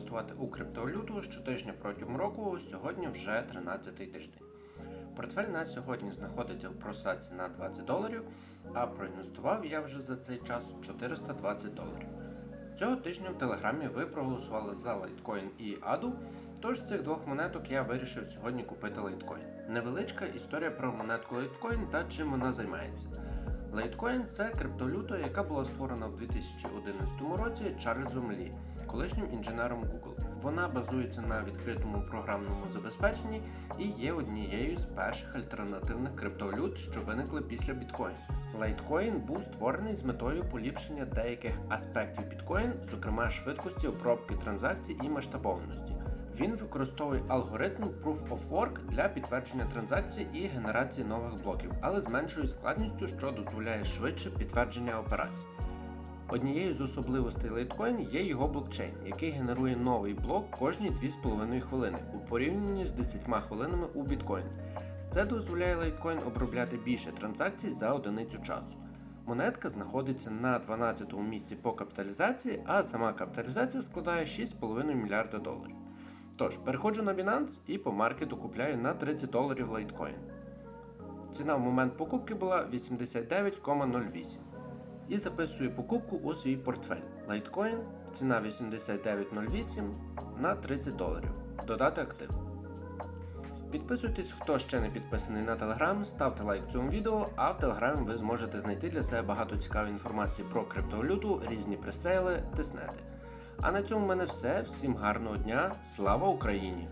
інвестувати у криптовалюту щотижня протягом року. Сьогодні вже 13-й тиждень. Портфель на сьогодні знаходиться в просадці на 20 доларів, а проінвестував я вже за цей час 420 доларів. Цього тижня в Телеграмі ви проголосували за лайткоін і аду, тож з цих двох монеток я вирішив сьогодні купити лайткоін. Невеличка історія про монетку лайткоін та чим вона займається. Лайткоін це криптовалюта, яка була створена в 2011 році Чарльзом Лі, колишнім інженером Google. Вона базується на відкритому програмному забезпеченні і є однією з перших альтернативних криптовалют, що виникли після біткоїну. Лайткоін був створений з метою поліпшення деяких аспектів біткоін, зокрема швидкості обробки транзакцій і масштабованості. Він використовує алгоритм Proof of Work для підтвердження транзакцій і генерації нових блоків, але з меншою складністю, що дозволяє швидше підтвердження операцій. Однією з особливостей Litecoin є його блокчейн, який генерує новий блок кожні 2,5 хвилини у порівнянні з 10 хвилинами у біткоін. Це дозволяє Litecoin обробляти більше транзакцій за одиницю часу. Монетка знаходиться на 12 му місці по капіталізації, а сама капіталізація складає 6,5 мільярда доларів. Тож, переходжу на Binance і по маркету купляю на 30 доларів Litecoin. Ціна в момент покупки була 89,08. І записую покупку у свій портфель. Litecoin, ціна 89,08 на 30 доларів. Додати актив. Підписуйтесь, хто ще не підписаний на Telegram, ставте лайк цьому відео, а в Telegram ви зможете знайти для себе багато цікавої інформації про криптовалюту, різні пресейли, тиснети. А на цьому в мене все. Всім гарного дня, слава Україні!